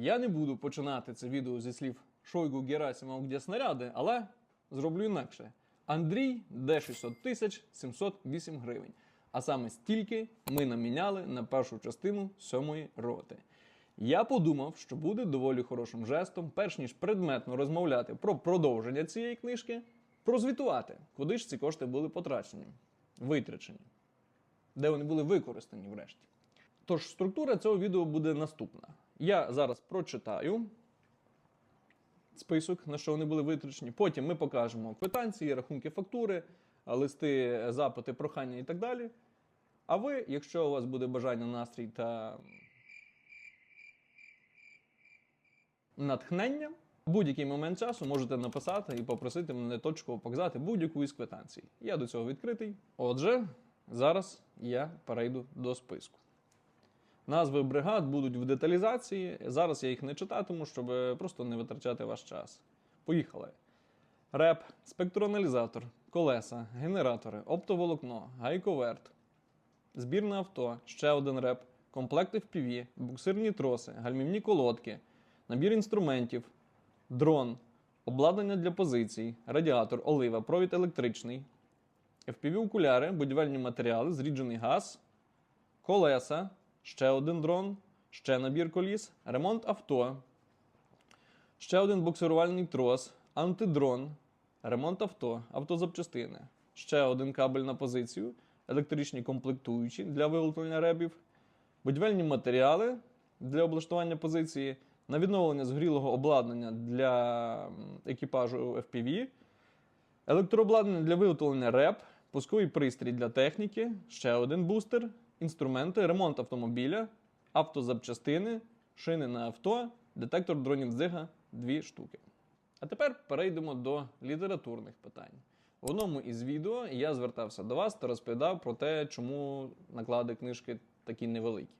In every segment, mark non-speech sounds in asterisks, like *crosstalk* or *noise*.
Я не буду починати це відео зі слів Шойгу Герасимов, де снаряди, але зроблю інакше. Андрій де 600 тисяч 708 гривень. А саме стільки ми наміняли на першу частину сьомої роти. Я подумав, що буде доволі хорошим жестом, перш ніж предметно розмовляти про продовження цієї книжки, прозвітувати, куди ж ці кошти були потрачені, витрачені, де вони були використані врешті. Тож структура цього відео буде наступна. Я зараз прочитаю список, на що вони були витрачені. Потім ми покажемо квитанції, рахунки фактури, листи, запити, прохання і так далі. А ви, якщо у вас буде бажання, настрій та натхнення, в будь-який момент часу можете написати і попросити мене точково показати будь-яку із квитанцій. Я до цього відкритий. Отже, зараз я перейду до списку. Назви бригад будуть в деталізації. Зараз я їх не читатиму, щоб просто не витрачати ваш час. Поїхали. Реп, спектроаналізатор, колеса, генератори, оптоволокно, гайковерт, збірне авто, ще один реп, комплект FPV, буксирні троси, гальмівні колодки, набір інструментів, дрон, обладнання для позицій, радіатор, олива, провід електричний, FPV-окуляри, будівельні матеріали, зріджений газ, колеса, ще один дрон, ще набір коліс, ремонт авто, ще один буксирувальний трос, антидрон, ремонт авто, автозапчастини, ще один кабель на позицію, електричні комплектуючі для виготовлення ребів, будівельні матеріали для облаштування позиції, на відновлення згорілого обладнання для екіпажу FPV, електрообладнання для виготовлення реп, пусковий пристрій для техніки, ще один бустер, інструменти, ремонт автомобіля, автозапчастини, шини на авто, детектор дронів дзига дві штуки. А тепер перейдемо до літературних питань. В одному із відео я звертався до вас та розповідав про те, чому наклади книжки такі невеликі.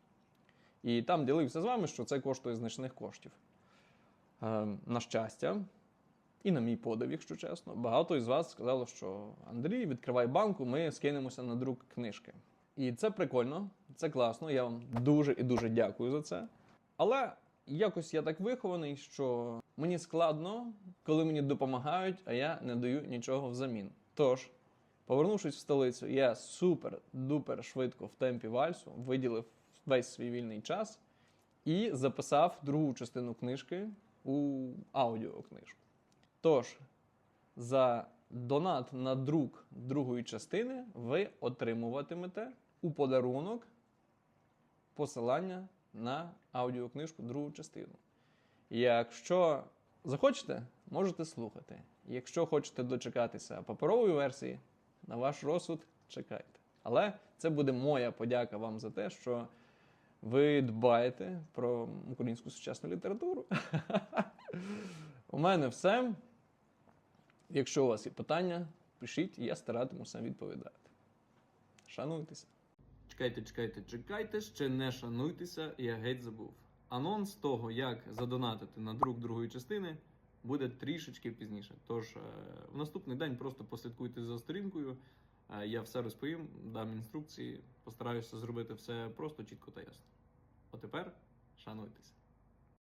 І там ділився з вами, що це коштує значних коштів. Е, на щастя, і на мій подив, якщо чесно, багато із вас сказало, що Андрій, відкривай банку, ми скинемося на друк книжки. І це прикольно, це класно. Я вам дуже і дуже дякую за це. Але якось я так вихований, що мені складно, коли мені допомагають, а я не даю нічого взамін. Тож, повернувшись в столицю, я супер-дупер швидко в темпі вальсу виділив весь свій вільний час і записав другу частину книжки у аудіокнижку. Тож, за донат на друк другої частини ви отримуватимете у подарунок посилання на аудіокнижку другу частину. Якщо захочете, можете слухати. Якщо хочете дочекатися паперової версії, на ваш розсуд чекайте. Але це буде моя подяка вам за те, що ви дбаєте про українську сучасну літературу. *laughs* У мене все. Якщо у вас є питання, пишіть, і я старатимуся відповідати. Шануйтеся. Чекайте, чекайте, чекайте, ще не шануйтеся, я геть забув. Анонс того, як задонатити на друк другої частини, буде трішечки пізніше. Тож е, в наступний день просто послідкуйте за сторінкою. Е, Я все розповім, дам інструкції, постараюся зробити все просто, чітко та ясно. А тепер шануйтеся.